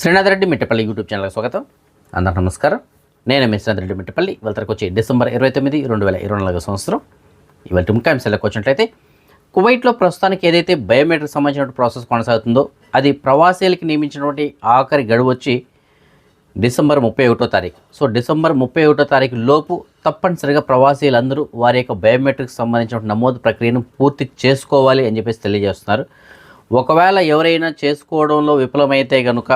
Srinath Reddy Mittapalli YouTube ఛానల్కి స్వాగతం. అందరికీ నమస్కారం. నేను మీ శ్రీనాథ్ రెడ్డి మిట్టపల్లి. ఇవాళకి వచ్చి డిసెంబర్ ఇరవై తొమ్మిది రెండు వేల ఇరవై నాలుగు సంవత్సరం. ఇవాళ ముఖ్యాంశాలకు వచ్చినట్లయితే కువైట్లో ప్రస్తుతానికి ఏదైతే బయోమెట్రిక్ సంబంధించిన ప్రాసెస్ కొనసాగుతుందో అది ప్రవాసీలకి నియమించినటువంటి ఆఖరి గడువు వచ్చి డిసెంబర్ ముప్పై ఒకటో తారీఖు. సో డిసెంబర్ ముప్పై ఒకటో తారీఖు లోపు తప్పనిసరిగా ప్రవాసీలందరూ వారి యొక్క బయోమెట్రిక్ సంబంధించిన నమోదు ప్రక్రియను పూర్తి చేసుకోవాలి అని చెప్పేసి తెలియజేస్తున్నారు. ఒకవేళ ఎవరైనా చేసుకోవడంలో విఫలమైతే కనుక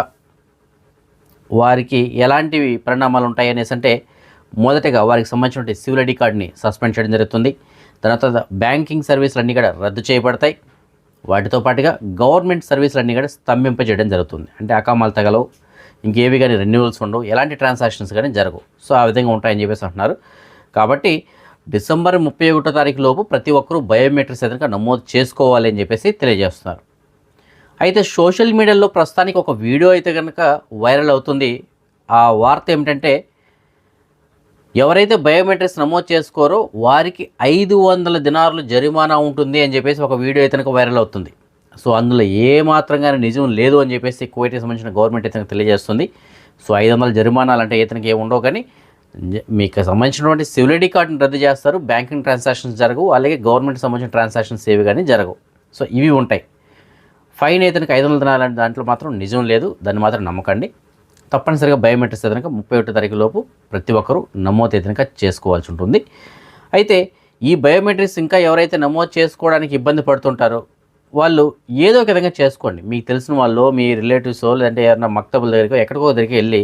వారికి ఎలాంటివి పరిణామాలు ఉంటాయి అనేసి అంటే మొదటగా వారికి సంబంధించిన సివిల్ ఐడి కార్డ్ని సస్పెండ్ చేయడం జరుగుతుంది. దాని తర్వాత బ్యాంకింగ్ సర్వీసులు అన్నీ కూడా రద్దు చేయబడతాయి. వాటితో పాటుగా గవర్నమెంట్ సర్వీసులు అన్నీ కూడా స్తంభింపజేయడం జరుగుతుంది. అంటే అకామాలు తగలవు ఇంకేవి కానీ రెన్యువల్స్ ఉండవు ఎలాంటి ట్రాన్సాక్షన్స్ కానీ జరగవు. సో ఆ విధంగా ఉంటాయని చెప్పేసి అంటున్నారు. కాబట్టి డిసెంబర్ ముప్పై ఒకటో తారీఖు లోపు ప్రతి ఒక్కరూ బయోమెట్రిక్స్ ఎదురుగా నమోదు చేసుకోవాలి అని చెప్పేసి తెలియజేస్తున్నారు. అయితే సోషల్ మీడియాలో ప్రస్తుతానికి ఒక వీడియో అయితే కనుక వైరల్ అవుతుంది. ఆ వార్త ఏమిటంటే ఎవరైతే బయోమెట్రిక్స్ నమోదు చేసుకోరో వారికి ఐదు వందల దినార్లు జరిమానా ఉంటుంది అని చెప్పేసి ఒక వీడియో అయితే కనుక వైరల్ అవుతుంది. సో అందులో ఏమాత్రం కానీ నిజం లేదు అని చెప్పేసి కువైట్కి సంబంధించిన గవర్నమెంట్ అయితే తెలియజేస్తుంది. సో ఐదు వందల జరిమానాలు అంటే ఇతనికి ఏమి ఉండవు కానీ మీకు సంబంధించినటువంటి సివిల్ ఐడి కార్డుని రద్దు చేస్తారు బ్యాంకింగ్ ట్రాన్సాక్షన్స్ జరగవు అలాగే గవర్నమెంట్ సంబంధించిన ట్రాన్సాక్షన్స్ ఏవి కానీ జరగవు. సో ఇవి ఉంటాయి. ఫైన్ అయితే ఐదు వందల తినాలంటే దాంట్లో మాత్రం నిజం లేదు. దాన్ని మాత్రం నమ్మకండి. తప్పనిసరిగా బయోమెట్రిక్స్ అయితే కనుక ముప్పై ఒకటో తారీఖు లోపు ప్రతి ఒక్కరూ నమోదు అయితే కనుక చేసుకోవాల్సి ఉంటుంది. అయితే ఈ బయోమెట్రిక్స్ ఇంకా ఎవరైతే నమోదు చేసుకోవడానికి ఇబ్బంది పడుతుంటారో వాళ్ళు ఏదో ఒక విధంగా చేసుకోండి. మీకు తెలిసిన వాళ్ళు మీ రిలేటివ్స్ లేదంటే ఎవరైనా మక్తబుల దగ్గరికి ఎక్కడికో దగ్గరికి వెళ్ళి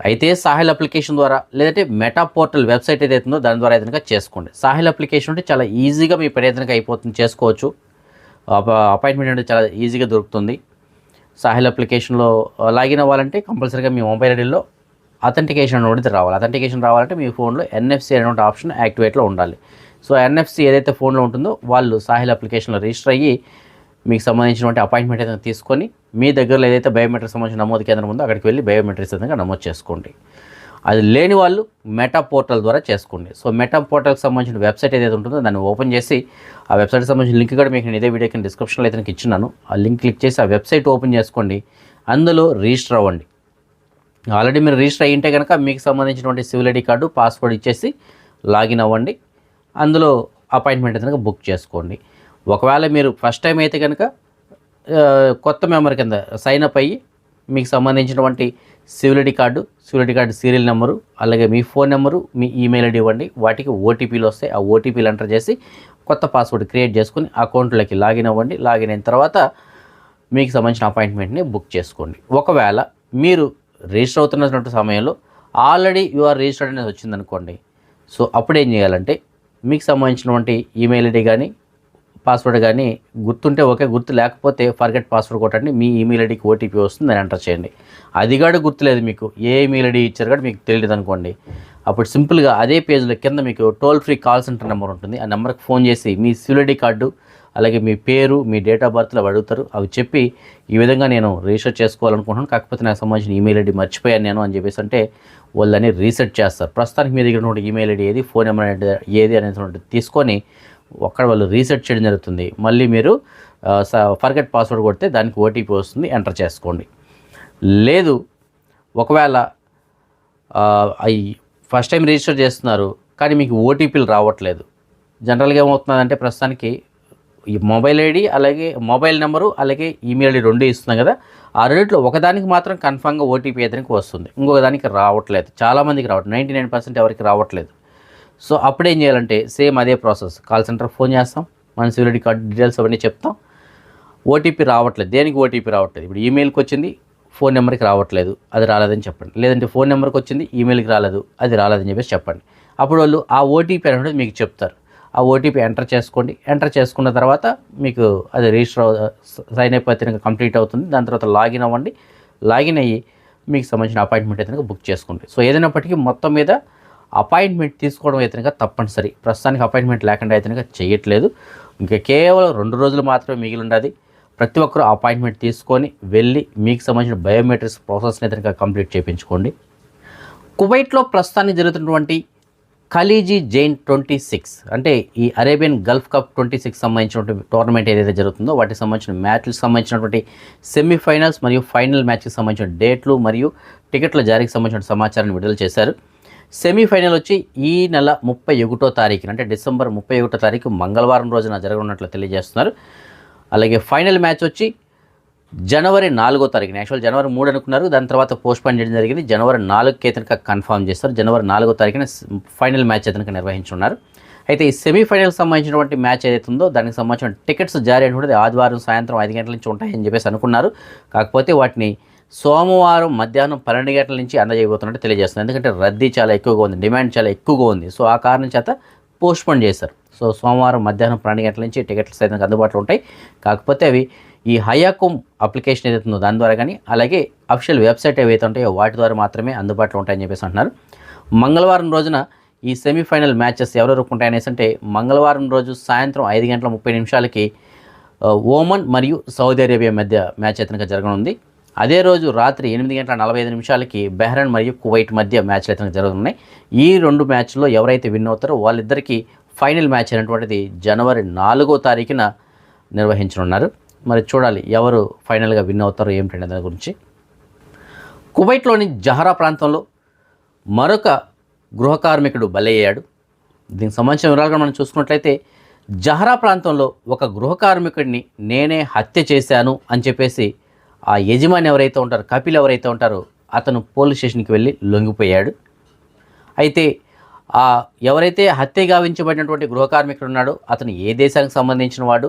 అయితే సాహిల్ అప్లికేషన్ ద్వారా లేదంటే మెటా పోర్టల్ వెబ్సైట్ ఏదైతుందో దాని ద్వారా ఏదైనా చేసుకోండి. సాహిల్ అప్లికేషన్ అంటే చాలా ఈజీగా మీ పని ఏదైనా అయిపోతుంది. చేసుకోవచ్చు. అపాయింట్మెంట్ అంటే చాలా ఈజీగా దొరుకుతుంది. సాహిల్ అప్లికేషన్లో లాగిన్ అవ్వాలంటే కంపల్సరీగా మీ మొబైల్ ఐడీలో అథెంటికేషన్ అనేది రావాలి. అథెంటికేషన్ రావాలంటే మీ ఫోన్లో ఎన్ఎఫ్సి అనేటువంటి ఆప్షన్ యాక్టివేట్లో ఉండాలి. సో ఎన్ఎఫ్సి ఏదైతే ఫోన్లో ఉంటుందో వాళ్ళు సాహిల్ అప్లికేషన్లో రిజిస్టర్ అయ్యి మీకు సంబంధించినటువంటి అపాయింట్మెంట్ ఏదైనా తీసుకొని మీ దగ్గరలో ఏదైతే బయోమెట్రిక్ సంబంధించిన నమోదు కేంద్రం ఉందో అక్కడికి వెళ్ళి బయోమెట్రిక్స్ విధంగా నమోదు చేసుకోండి. అది లేని వాళ్ళు మెటా పోర్టల్ ద్వారా చేసుకోండి. సో మెటా పోర్టల్కి సంబంధించిన వెబ్సైట్ ఏదైతే ఉంటుందో దాన్ని ఓపెన్ చేసి ఆ వెబ్సైట్కి సంబంధించిన లింక్ కూడా మీకు నేను ఇదే వీడియో కింద డిస్క్రిప్షన్లో అయితే ఇచ్చినాను ఆ లింక్ క్లిక్ చేసి ఆ వెబ్సైట్ ఓపెన్ చేసుకోండి. అందులో రిజిస్టర్ అవ్వండి. ఆల్రెడీ మీరు రిజిస్టర్ అయ్యింటే కనుక మీకు సంబంధించినటువంటి సివిల్ ఐడి కార్డు పాస్వర్డ్ ఇచ్చేసి లాగిన్ అవ్వండి. అందులో అపాయింట్మెంట్ కనుక బుక్ చేసుకోండి. ఒకవేళ మీరు ఫస్ట్ టైం అయితే కనుక కొత్త మెంబర్ కింద సైన్ అప్ అయ్యి మీకు సంబంధించినటువంటి civil ID card civil ID card serial number అలాగే మీ ఫోన్ నెంబరు మీ ఈమెయిల్ ఐడి ఇవ్వండి. వాటికి ఓటీపీలు వస్తాయి. ఆ ఓటీపీలు ఎంటర్ చేసి కొత్త పాస్వర్డ్ క్రియేట్ చేసుకుని అకౌంట్లోకి లాగిన్ అవ్వండి. లాగిన్ అయిన తర్వాత మీకు సంబంధించిన అపాయింట్మెంట్ని బుక్ చేసుకోండి. ఒకవేళ మీరు రిజిస్టర్ అవుతున్నటువంటి సమయంలో ఆల్రెడీ యూఆర్ రిజిస్టర్డ్ అనేది వచ్చిందనుకోండి. సో అప్పుడు ఏం చేయాలంటే మీకు సంబంధించినటువంటి ఈమెయిల్ ఐడి కానీ పాస్వర్డ్ కానీ గుర్తుంటే ఓకే గుర్తు లేకపోతే ఫర్గెట్ పాస్వర్డ్ కొట్టండి మీ ఈమెయిల్ ఐడికి ఓటీపీ వస్తుంది దాన్ని ఎంటర్ చేయండి. అది కూడా గుర్తులేదు మీకు ఏ ఈమెయిల్ ఐడి ఇచ్చారు కూడా మీకు తెలియదు అనుకోండి. అప్పుడు సింపుల్గా అదే పేజ్లో కింద మీకు toll free call center number ఉంటుంది. ఆ నెంబర్కి ఫోన్ చేసి మీ సివిల్ ఐడి కార్డు అలాగే మీ పేరు మీ డేట్ ఆఫ్ బర్త్లు అడుగుతారు. అవి చెప్పి ఈ విధంగా నేను రీసెర్చ్ చేసుకోవాలనుకుంటున్నాను. కాకపోతే నాకు సంబంధించిన ఈమెయిల్ ఐడి మర్చిపోయాను నేను అని చెప్పేసి అంటే వాళ్ళని రీసెట్ చేస్తారు. ప్రస్తుతానికి మీ దగ్గర ఉన్న ఈమెయిల్ ఐడి ఏది ఫోన్ నెంబర్ అనేది ఏది అనేటువంటి తీసుకొని అక్కడ వాళ్ళు రీసెట్ చేయడం జరుగుతుంది. మళ్ళీ మీరు ఫర్గెట్ పాస్వర్డ్ కొడితే దానికి ఓటీపీ వస్తుంది ఎంటర్ చేసుకోండి. లేదు ఒకవేళ అవి ఫస్ట్ టైం రిజిస్టర్ చేస్తున్నారు కానీ మీకు ఓటీపీలు రావట్లేదు. జనరల్గా ఏమవుతుందంటే ప్రస్తుతానికి ఈ మొబైల్ ఐడి అలాగే మొబైల్ నెంబరు అలాగే ఈమెయిల్ ఐడి రెండు ఇస్తున్నాం కదా ఆ రెండిట్లో ఒకదానికి మాత్రం కన్ఫామ్గా ఓటీపీ అతనికి వస్తుంది. ఇంకొక దానికి రావట్లేదు చాలామందికి రావట్లేదు. నైంటీ నైన్ పర్సెంట్ ఎవరికి రావట్లేదు. సో అప్పుడు ఏం చేయాలంటే సేమ్ అదే ప్రాసెస్. కాల్ సెంటర్ ఫోన్ చేస్తాం మన సివిల్ ఐడి కార్డ్ డీటెయిల్స్ అవన్నీ చెప్తాం. ఓటీపీ రావట్లేదు. దేనికి ఓటీపీ రావట్లేదు? ఇప్పుడు ఈమెయిల్కి వచ్చింది ఫోన్ నెంబర్కి రావట్లేదు అది రాలేదని చెప్పండి. లేదంటే ఫోన్ నెంబర్కి వచ్చింది ఈమెయిల్కి రాలేదు అది రాలేదని చెప్పేసి చెప్పండి. అప్పుడు వాళ్ళు ఆ ఓటీపీ అనేది మీకు చెప్తారు. ఆ ఓటీపీ ఎంటర్ చేసుకోండి. ఎంటర్ చేసుకున్న తర్వాత మీకు అది రిజిస్టర్ సైన్ అయిపోతే అయితే కంప్లీట్ అవుతుంది. దాని తర్వాత లాగిన్ అవ్వండి. లాగిన్ అయ్యి మీకు సంబంధించిన అపాయింట్మెంట్ అయితే బుక్ చేసుకోండి. సో ఏదైనప్పటికీ మొత్తం మీద అపాయింట్మెంట్ తీసుకోవడం అయితే తప్పనిసరి. ప్రస్తుతానికి అపాయింట్మెంట్ లేకుండా అయితే చేయట్లేదు. ఇంకా కేవలం రెండు రోజులు మాత్రమే మిగిలి ఉండదు. ప్రతి ఒక్కరూ అపాయింట్మెంట్ తీసుకొని వెళ్ళి మీకు సంబంధించిన బయోమెట్రిక్స్ ప్రాసెస్ని అయితే కంప్లీట్ చేయించుకోండి. కువైట్లో ప్రస్తుతానికి జరుగుతున్నటువంటి ఖలీజీ జైన్ ట్వంటీ సిక్స్ అంటే ఈ Arabian gulf cup twenty six సంబంధించినటువంటి టోర్నమెంట్ ఏదైతే జరుగుతుందో వాటికి సంబంధించిన మ్యాచ్లకు సంబంధించినటువంటి సెమీఫైనల్స్ మరియు ఫైనల్ మ్యాచ్కి సంబంధించిన డేట్లు మరియు టికెట్ల జారీకి సంబంధించిన సమాచారాన్ని విడుదల చేశారు. సెమీఫైనల్ వచ్చి ఈ నెల ముప్పై ఒకటో తారీఖున అంటే డిసెంబర్ ముప్పై ఒకటో తారీఖు మంగళవారం రోజున జరగనున్నట్లు తెలియజేస్తున్నారు. అలాగే ఫైనల్ మ్యాచ్ వచ్చి జనవరి నాలుగో తారీఖున యాక్చువల్ జనవరి మూడు అనుకున్నారు దాని తర్వాత పోస్ట్పోన్ చేయడం జరిగింది. జనవరి నాలుగుకి కనుక కన్ఫర్మ్ చేస్తారు. జనవరి నాలుగో తారీఖున ఫైనల్ మ్యాచ్ కనుక నిర్వహించున్నారు. అయితే ఈ సెమీఫైనల్కి సంబంధించినటువంటి మ్యాచ్ ఏదైతే ఉందో దానికి సంబంధించిన టికెట్స్ జారీ అయినటువంటిది ఆదివారం సాయంత్రం ఐదు గంటల నుంచి ఉంటాయని చెప్పేసి అనుకున్నారు. కాకపోతే వాటిని సోమవారం మధ్యాహ్నం పన్నెండు గంటల నుంచి అందజేయబోతున్నట్టు తెలియజేస్తుంది. ఎందుకంటే రద్దీ చాలా ఎక్కువగా ఉంది డిమాండ్ చాలా ఎక్కువగా ఉంది. సో ఆ కారణం చేత పోస్ట్పోన్ చేశారు. సో సోమవారం మధ్యాహ్నం పన్నెండు గంటల నుంచి టికెట్లు సైతం అందుబాటులో ఉంటాయి. కాకపోతే అవి ఈ హయాకోమ్ అప్లికేషన్ ఏదైతే ఉందో దాని ద్వారా కానీ అలాగే అఫీషియల్ వెబ్సైట్ ఏవైతే ఉంటాయో వాటి ద్వారా మాత్రమే అందుబాటులో ఉంటాయని చెప్పేసి అంటున్నారు. మంగళవారం రోజున ఈ సెమీఫైనల్ మ్యాచెస్ ఎవరెవరు ఉంటాయనేసి అంటే మంగళవారం రోజు సాయంత్రం ఐదు గంటల ముప్పై నిమిషాలకి ఓమన్ మరియు సౌదీ అరేబియా మధ్య మ్యాచ్ అయితే జరగనుంది. అదే రోజు రాత్రి ఎనిమిది గంటల నలభై ఐదు నిమిషాలకి బెహ్రన్ మరియు కువైట్ మధ్య మ్యాచ్లు అయితే జరుగుతున్నాయి. ఈ రెండు మ్యాచ్ల్లో ఎవరైతే విన్ అవుతారో వాళ్ళిద్దరికీ ఫైనల్ మ్యాచ్ అయినటువంటిది జనవరి నాలుగో తారీఖున నిర్వహించనున్నారు. మరి చూడాలి ఎవరు ఫైనల్గా విన్ అవుతారో ఏమిటంటే దాని గురించి. కువైట్లోని జహరా ప్రాంతంలో మరొక గృహ కార్మికుడు బలయ్యాడు. దీనికి సంబంధించిన వివరాలుగా మనం చూసుకున్నట్లయితే జహరా ప్రాంతంలో ఒక గృహ కార్మికుడిని నేనే హత్య చేశాను అని చెప్పేసి ఆ యజమాని ఎవరైతే ఉంటారో కపిల్ ఎవరైతే ఉంటారో అతను పోలీస్ స్టేషన్కి వెళ్ళి లొంగిపోయాడు. అయితే ఆ ఎవరైతే హత్య గావించబడినటువంటి గృహ కార్మికుడు ఉన్నాడో అతను ఏ దేశానికి సంబంధించిన వాడు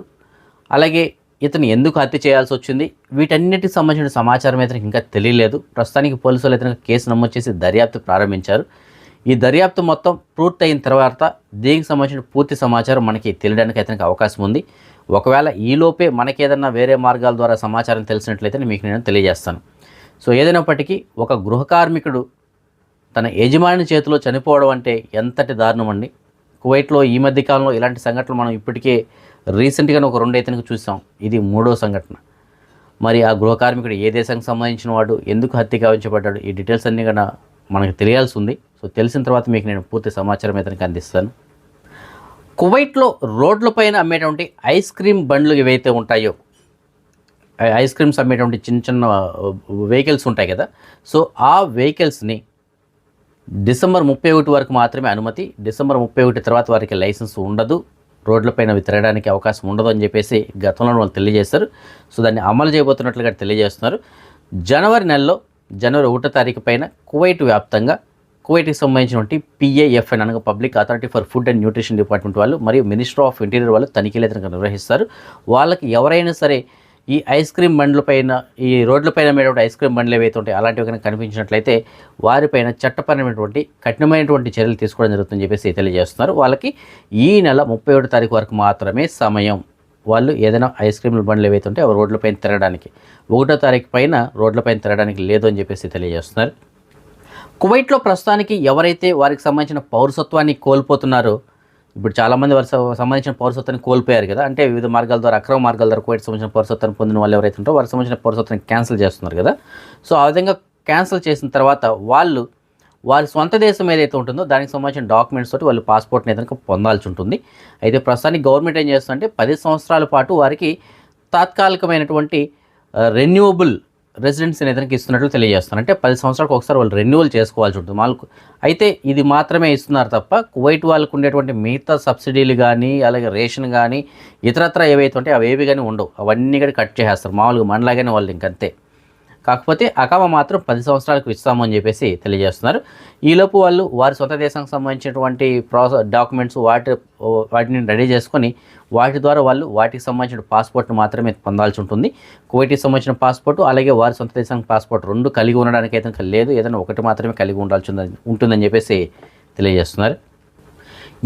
అలాగే ఇతను ఎందుకు హత్య చేయాల్సి వచ్చింది వీటన్నిటికి సంబంధించిన సమాచారం ఇతనికి ఇంకా తెలియలేదు. ప్రస్తుతానికి పోలీసులు ఇతను కేసు నమోదు చేసి దర్యాప్తు ప్రారంభించారు. ఈ దర్యాప్తు మొత్తం పూర్తయిన తర్వాత దీనికి సంబంధించిన పూర్తి సమాచారం మనకి తెలియడానికి అతనికి అవకాశం ఉంది. ఒకవేళ ఈలోపే మనకి ఏదైనా వేరే మార్గాల ద్వారా సమాచారం తెలిసినట్లయితే మీకు నేను తెలియజేస్తాను. సో ఏదైనప్పటికీ ఒక గృహ కార్మికుడు తన యజమాని చేతిలో చనిపోవడం అంటే ఎంతటి దారుణం అండి. కువైట్లో ఈ మధ్య కాలంలో ఇలాంటి సంఘటనలు మనం ఇప్పటికే రీసెంట్గానే ఒక రెండు చూసాం. ఇది మూడో సంఘటన. మరి ఆ గృహ కార్మికుడు ఏ దేశానికి సంబంధించిన వాడు ఎందుకు హత్య కావించబడ్డాడు ఈ డీటెయిల్స్ అన్నీ కూడా మనకు తెలియాల్సి ఉంది. సో తెలిసిన తర్వాత మీకు నేను పూర్తి సమాచారం ఇతనికి అందిస్తాను కువైట్లో రోడ్లపైన అమ్మేటువంటి ఐస్ క్రీమ్ బండ్లు ఏవైతే ఉంటాయో ఐస్ క్రీమ్స్ అమ్మేటువంటి చిన్న చిన్న వెహికల్స్ ఉంటాయి కదా. సో ఆ వెహికల్స్ని డిసెంబర్ ముప్పై ఒకటి వరకు మాత్రమే అనుమతి డిసెంబర్ ముప్పై ఒకటి తర్వాత వారికి లైసెన్స్ ఉండదు రోడ్లపైన అవి తిరగడానికి అవకాశం ఉండదు అని చెప్పేసి గతంలో వాళ్ళు తెలియజేశారు. సో దాన్ని అమలు చేయబోతున్నట్లుగా తెలియజేస్తున్నారు. జనవరి నెలలో జనవరి ఒకటో తారీఖు పైన కువైట్ వ్యాప్తంగా కువైట్కి సంబంధించినటువంటి పిఏఎఫ్ఎన్ అనగా public authority for food and nutrition department వాళ్ళు మరియు మినిస్టర్ ఆఫ్ ఇంటీరియర్ వాళ్ళు తనిఖీలు అయితే నిర్వహిస్తారు. వాళ్ళకి ఎవరైనా సరే ఈ ఐస్ క్రీమ్ బండ్ల పైన ఈ రోడ్లపైన అమ్మేటువంటి ఐస్ క్రీమ్ బండ్లు ఏవైతే ఉంటాయి అలాంటివి కనుక కనిపించినట్లయితే వారిపైన చట్టపరమైనటువంటి కఠినమైనటువంటి చర్యలు తీసుకోవడం జరుగుతుందని చెప్పేసి తెలియజేస్తున్నారు. వాళ్ళకి ఈ నెల ముప్పై ఒకటి తారీఖు వరకు మాత్రమే సమయం. వాళ్ళు ఏదైనా ఐస్ క్రీమ్ బండ్లు ఏవైతే ఉంటే అవి రోడ్లపైన తిరగడానికి. ఒకటో తారీఖు పైన రోడ్లపైన తిరగడానికి లేదు అని చెప్పేసి తెలియజేస్తున్నారు. కువైట్లో ప్రస్తుతానికి ఎవరైతే వారికి సంబంధించిన పౌరసత్వాన్ని కోల్పోతున్నారో ఇప్పుడు చాలామంది వారి సంబంధించిన పౌరసత్వాన్ని కోల్పోయారు కదా అంటే వివిధ మార్గాల ద్వారా అక్రమ మార్గాల ద్వారా కువైట్ సంబంధించిన పౌరసత్వాన్ని పొందిన వాళ్ళు ఎవరైతే ఉంటారో వారికి సంబంధించిన పౌరసత్వాన్ని క్యాన్సిల్ చేస్తున్నారు కదా. సో ఆ విధంగా క్యాన్సిల్ చేసిన తర్వాత వాళ్ళు వారి సొంత దేశం ఏదైతే ఉంటుందో దానికి సంబంధించిన డాక్యుమెంట్స్ తోటి వాళ్ళు పాస్పోర్ట్ని ఏదైనా పొందాల్సి ఉంటుంది. అయితే ప్రస్తుతానికి గవర్నమెంట్ ఏం చేస్తుందంటే పది సంవత్సరాల పాటు వారికి తాత్కాలికమైనటువంటి రెన్యూవబుల్ రెసిడెన్సీ ఏదైనా ఇస్తున్నట్లు తెలియజేస్తున్నారు. అంటే పది సంవత్సరాలకు ఒకసారి వాళ్ళు రెన్యువల్ చేసుకోవాల్సి ఉంటుంది. వాళ్ళకు అయితే ఇది మాత్రమే ఇస్తున్నారు తప్ప కువైట్ వాళ్ళకు ఉండేటువంటి మిగతా సబ్సిడీలు కానీ అలాగే రేషన్ కానీ ఇతరత్ర ఏవైతే ఉంటాయో అవి ఏవి కానీ ఉండవు. అవన్నీ కూడా కట్ చేసేస్తారు. మామూలుగా మనలాగానే వాళ్ళు ఇంకంతే. కాకపోతే అకామ మాత్రం పది సంవత్సరాలకు ఇస్తామని చెప్పేసి తెలియజేస్తున్నారు. ఈలోపు వాళ్ళు వారి సొంత దేశానికి సంబంధించినటువంటి ప్రాసెస్ డాక్యుమెంట్స్ వాటి వాటిని రెడీ చేసుకొని వాటి ద్వారా వాళ్ళు వాటికి సంబంధించిన పాస్పోర్ట్ను మాత్రమే పొందాల్సి ఉంటుంది. కువైట్కి సంబంధించిన పాస్పోర్ట్ అలాగే వారి సొంత దేశానికి పాస్పోర్ట్ రెండు కలిగి ఉండడానికి అయితే లేదు. ఏదైనా ఒకటి మాత్రమే కలిగి ఉండాల్సి ఉంటుందని చెప్పేసి తెలియజేస్తున్నారు.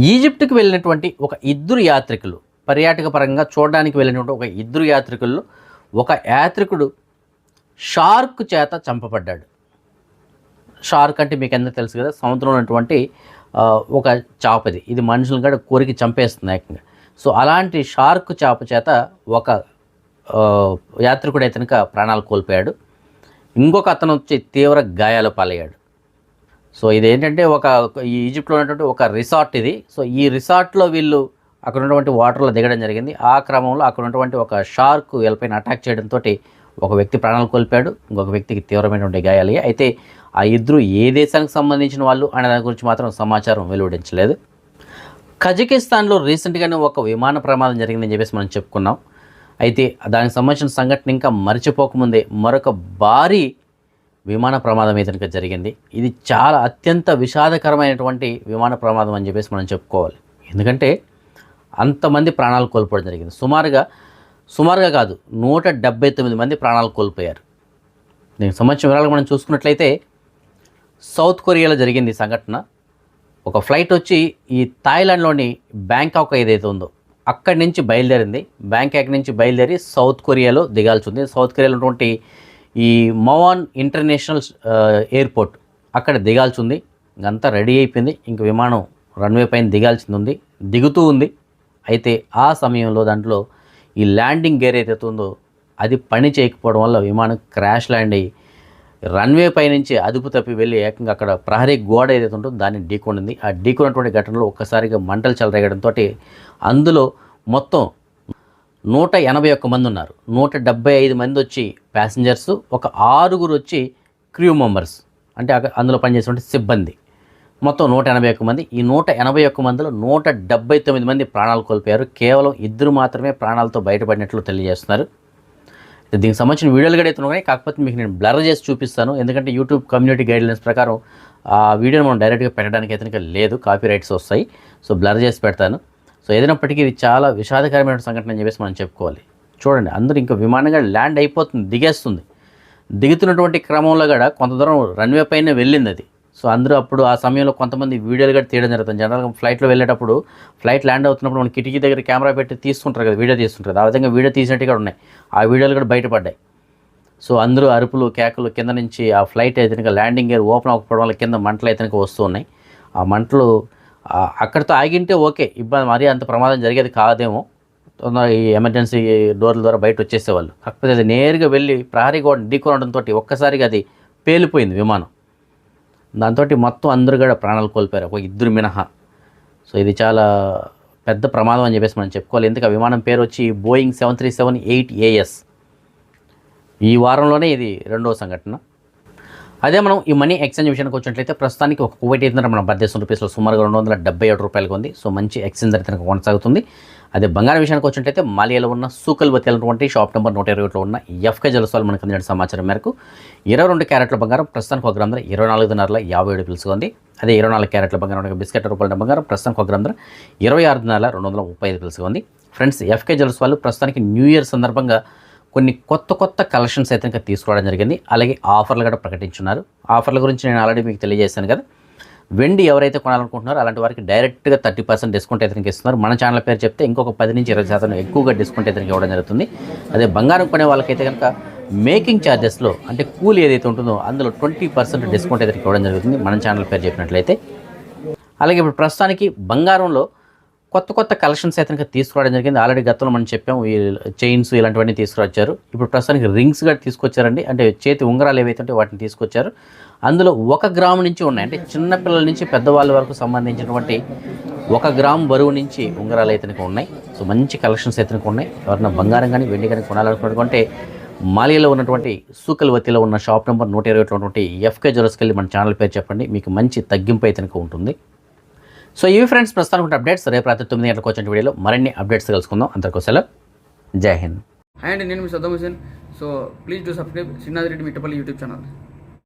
ఈజిప్ట్కి వెళ్ళినటువంటి ఒక ఇద్దరు యాత్రికులు పర్యాటక పరంగా చూడడానికి వెళ్ళినటువంటి ఒక ఇద్దరు యాత్రికుల్లో ఒక యాత్రికుడు షార్క్ చేత చంపబడ్డాడు. షార్క్ అంటే మీకు అందరూ తెలుసు కదా? సముద్రంలో ఉన్నటువంటి ఒక చాపది. ఇది మనుషులను కూడా కోరికి చంపేస్తుంది ఏకంగా. సో అలాంటి షార్క్ చేప చేత ఒక యాత్రికుడు అయితే ప్రాణాలు కోల్పోయాడు. ఇంకొక అతను వచ్చి తీవ్ర గాయాలు పాలయ్యాడు. సో ఇది ఏంటంటే ఒక ఈ ఈజిప్ట్లో ఉన్నటువంటి ఒక రిసార్ట్ ఇది. సో ఈ రిసార్ట్లో వీళ్ళు అక్కడ ఉన్నటువంటి వాటర్లో దిగడం జరిగింది. ఆ క్రమంలో అక్కడ ఉన్నటువంటి ఒక షార్క్ వీళ్ళపైన అటాక్ చేయడంతో ఒక వ్యక్తి ప్రాణాలు కోల్పోయాడు ఇంకొక వ్యక్తికి తీవ్రమైనటువంటి గాయాలయ్యాయి. అయితే ఆ ఇద్దరు ఏ దేశానికి సంబంధించిన వాళ్ళు అనే దాని గురించి మాత్రం సమాచారం వెలువడించలేదు. కజకిస్తాన్లో రీసెంట్గానే ఒక విమాన ప్రమాదం జరిగిందని చెప్పేసి మనం చెప్పుకున్నాం. అయితే దానికి సంబంధించిన సంఘటన ఇంకా మర్చిపోకముందే మరొక భారీ విమాన ప్రమాదం ఏదైనా జరిగింది. ఇది చాలా అత్యంత విషాదకరమైనటువంటి విమాన ప్రమాదం అని చెప్పేసి మనం చెప్పుకోవాలి. ఎందుకంటే అంతమంది ప్రాణాలు కోల్పోవడం జరిగింది. సుమారుగా సుమారుగా కాదు నూట డెబ్బై తొమ్మిది మంది ప్రాణాలు కోల్పోయారు. దీనికి సంబంధించిన వివరాలు మనం చూసుకున్నట్లయితే సౌత్ కొరియాలో జరిగింది సంఘటన. ఒక ఫ్లైట్ వచ్చి ఈ థాయిలాండ్లోని బ్యాంకాక్ ఏదైతే ఉందో అక్కడి నుంచి బయలుదేరింది. బ్యాంకాక్ నుంచి బయలుదేరి సౌత్ కొరియాలో దిగాల్సి ఉంది. సౌత్ కొరియాలో ఉన్నటువంటి ఈ మవాన్ ఇంటర్నేషనల్ ఎయిర్పోర్ట్ అక్కడ దిగాల్సి ఉంది. ఇంకంతా రెడీ అయిపోయింది. ఇంక విమానం రన్వే పైన దిగాల్సింది ఉంది. దిగుతూ ఉంది. అయితే ఆ సమయంలో దాంట్లో ఈ ల్యాండింగ్ గేర్ ఏదైతే ఉందో అది పని చేయకపోవడం వల్ల విమానం క్రాష్ ల్యాండ్ అయ్యి రన్వే పై నుంచి అదుపు తప్పి వెళ్ళి ఏకంగా అక్కడ ప్రహరీ గోడ ఏదైతే ఉంటుందో దాన్ని ఢీకొనింది. ఆ ఢీకొన్నటువంటి ఘటనలో ఒక్కసారిగా మంటలు చెలరేగడంతో అందులో మొత్తం నూట ఎనభై ఒక్క మంది ఉన్నారు. నూట డెబ్బై ఐదు మంది వచ్చి ప్యాసింజర్స్ ఒక ఆరుగురు వచ్చి క్రూ మెంబర్స్. అంటే అక్కడ అందులో పనిచేసేటువంటి సిబ్బంది. మొత్తం నూట ఎనభై ఒక్క మంది. ఈ నూట ఎనభై ఒక్క మందిలో నూట డెబ్బై తొమ్మిది మంది ప్రాణాలు కోల్పోయారు. కేవలం ఇద్దరు మాత్రమే ప్రాణాలతో బయటపడినట్లు తెలియజేస్తున్నారు. దీనికి సంబంధించిన వీడియోలు కూడా అయితే ఉన్నాయి. కాకపోతే మీకు నేను బ్లర్ చేసి చూపిస్తాను. ఎందుకంటే యూట్యూబ్ కమ్యూనిటీ గైడ్లైన్స్ ప్రకారం ఆ వీడియోని మనం డైరెక్ట్గా పెట్టడానికి అయితే లేదు. కాపీ రైట్స్ వస్తాయి. సో బ్లర్ చేసి పెడతాను. సో ఏదైనప్పటికీ ఇది చాలా విషాదకరమైన సంఘటన అని చెప్పేసి మనం చెప్పుకోవాలి. చూడండి అందరూ ఇంకా విమానంగా ల్యాండ్ అయిపోతుంది దిగేస్తుంది. దిగుతున్నటువంటి క్రమంలో కూడా కొంత దూరం రన్వే పైన వెళ్ళింది అది. సో అందరూ అప్పుడు ఆ సమయంలో కొంతమంది వీడియోలు కూడా తీయడం జరుగుతుంది. జనరల్గా ఫ్లైట్లో వెళ్ళేటప్పుడు ఫ్లైట్ ల్యాండ్ అవుతున్నప్పుడు మనం కిటికీ దగ్గర కెమెరా పెట్టి తీసుకుంటారు కదా వీడియో తీసుకుంటారు ఆ విధంగా వీడియో తీసినట్టుగా ఉన్నాయి. ఆ వీడియోలు కూడా బయటపడ్డాయి. సో అందరూ అరుపులు కేకలు కింద నుంచి ఆ ఫ్లైట్ అయితే ల్యాండింగ్ గేర్ ఓపెన్ అవ్వకపోవడం వల్ల కింద మంటలు అయితే వస్తూ ఉన్నాయి. ఆ మంటలు అక్కడితో ఆగింటే ఓకే ఇబ్బంది మరీ అంత ప్రమాదం జరిగేది కాదేమో. తొందర ఈ ఎమర్జెన్సీ డోర్ల ద్వారా బయట వచ్చేసేవాళ్ళు. కాకపోతే అది నేరుగా వెళ్ళి ప్రహరీ గోడ ఢీకొనడంతో ఒక్కసారిగా అది పేలిపోయింది విమానం. దాంతో మొత్తం అందరూ కూడా ప్రాణాలు కోల్పోయారు. ఒక ఇద్దరు మినహా. సో ఇది చాలా పెద్ద ప్రమాదం అని చెప్పేసి మనం చెప్పుకోవాలి. ఎందుకు? ఆ విమానం పేరు వచ్చి Boeing seven three seven eight as ఈ వారంలోనే ఇది రెండవ సంఘటన. అదే మనం ఈ మనీ ఎక్స్చేంజ్ విషయానికి వచ్చినట్లయితే ప్రస్తుతానికి ఒక కువైట్ అయితే మన భారతదేశం రూపీస్లో సుమారుగా రెండు వందల డెబ్బై ఏడు రూపాయలకు ఉంది. సో మంచి ఎక్స్చేంజ్ అయితే కొనసాగుతుంది. అదే బంగారం విషయానికి వచ్చినట్లయితే మాలియాలో ఉన్న సూకల్ వతేలటువంటి షాప్ నెంబర్ నూట ఇరవై ఒకటిలో ఉన్న ఎఫ్కే జలసాలు మనకు అందిన సమాచారం మేరకు ఇరవై రెండు క్యారెట్ల బంగారం ప్రస్తుతానికి ఒక గ్రామ ధర ఇరవై నాలుగున్నరల యాభై ఏడు పిలుచుకుంది అదే ఇరవై నాలుగు క్యారెట్ల బంగారం బిస్కెట్ రూపాయల బంగారం ప్రస్తుతానికి ఒక గ్రామ ధర ఇరవై ఆరు నెలల రెండు వందల ముప్పై ఐదు పిలుచుకుంది ఫ్రెండ్స్ ఎఫ్కే జలస్ వాళ్ళు ప్రస్తుతానికి న్యూ ఇయర్ సందర్భంగా కొన్ని కొత్త కొత్త కలెక్షన్స్ అయితే ఇంకా తీసుకురావడం జరిగింది. అలాగే ఆఫర్లు కూడా ప్రకటించున్నారు. ఆఫర్ల గురించి నేను ఆల్రెడీ మీకు తెలియజేశాను కదా. వెండి ఎవరైతే కొనాలనుకుంటున్నారో అలాంటి వారికి డైరెక్ట్గా థర్టీ పర్సెంట్ డిస్కౌంట్ అయితే ఇస్తున్నారు. మన ఛానల్ పేరు చెప్తే ఇంకొక పది నుంచి ఇరవై శాతం ఎక్కువగా డిస్కౌంట్ అయితే ఇవ్వడం జరుగుతుంది. అదే బంగారం కొనే వాళ్ళకైతే కనుక మేకింగ్ ఛార్జెస్లో అంటే కూలి ఏదైతే ఉంటుందో అందులో ట్వంటీ పర్సెంట్ డిస్కౌంట్ అయితే ఇవ్వడం జరుగుతుంది. మన ఛానల్ పేరు చెప్పినట్లయితే. అలాగే ఇప్పుడు ప్రస్తుతానికి బంగారంలో కొత్త కొత్త కలెక్షన్స్ అయితే కనుక తీసుకురావడం జరిగింది. ఆల్రెడీ గతంలో మనం చెప్పాము ఈ చైన్స్ ఇలాంటివన్నీ తీసుకురావచ్చారు. ఇప్పుడు ప్రస్తుతానికి రింగ్స్ కూడా తీసుకొచ్చారండి. అంటే చేతి ఉంగరాలు ఏవైతే ఉంటే వాటిని తీసుకొచ్చారు. అందులో ఒక గ్రాము నుంచి ఉన్నాయి. అంటే చిన్నపిల్లల నుంచి పెద్దవాళ్ళ వరకు సంబంధించినటువంటి ఒక గ్రామ్ బరువు నుంచి ఉంగరాలు అయితే ఉన్నాయి. సో మంచి కలెక్షన్స్ అయితే ఉన్నాయి. ఎవరైనా బంగారం కానీ వెండి కానీ కొనాలనుకుంటే మాలియాలో ఉన్నటువంటి సూకల్వతిలో ఉన్న షాప్ నెంబర్ నూట ఇరవై ఉన్నటువంటి ఎఫ్కే జ్యువెల్స్కి వెళ్ళి మన ఛానల్ పేరు చెప్పండి. మీకు మంచి తగ్గింపు అయితే ఉంటుంది. సో ఇవి ఫ్రెండ్స్ ప్రస్తుతానికి అప్డేట్స్. రేపు రాత్రి తొమ్మిది గంటలకు వచ్చిన వీడియోలో మరిన్ని అప్డేట్స్ కలుసుకుందాం. అందరికీ సెలవు జై హింద్. హాయ్ అండి నేను మీ Saddam Hussain so please do subscribe Srinath Reddy Mittapalli YouTube channel.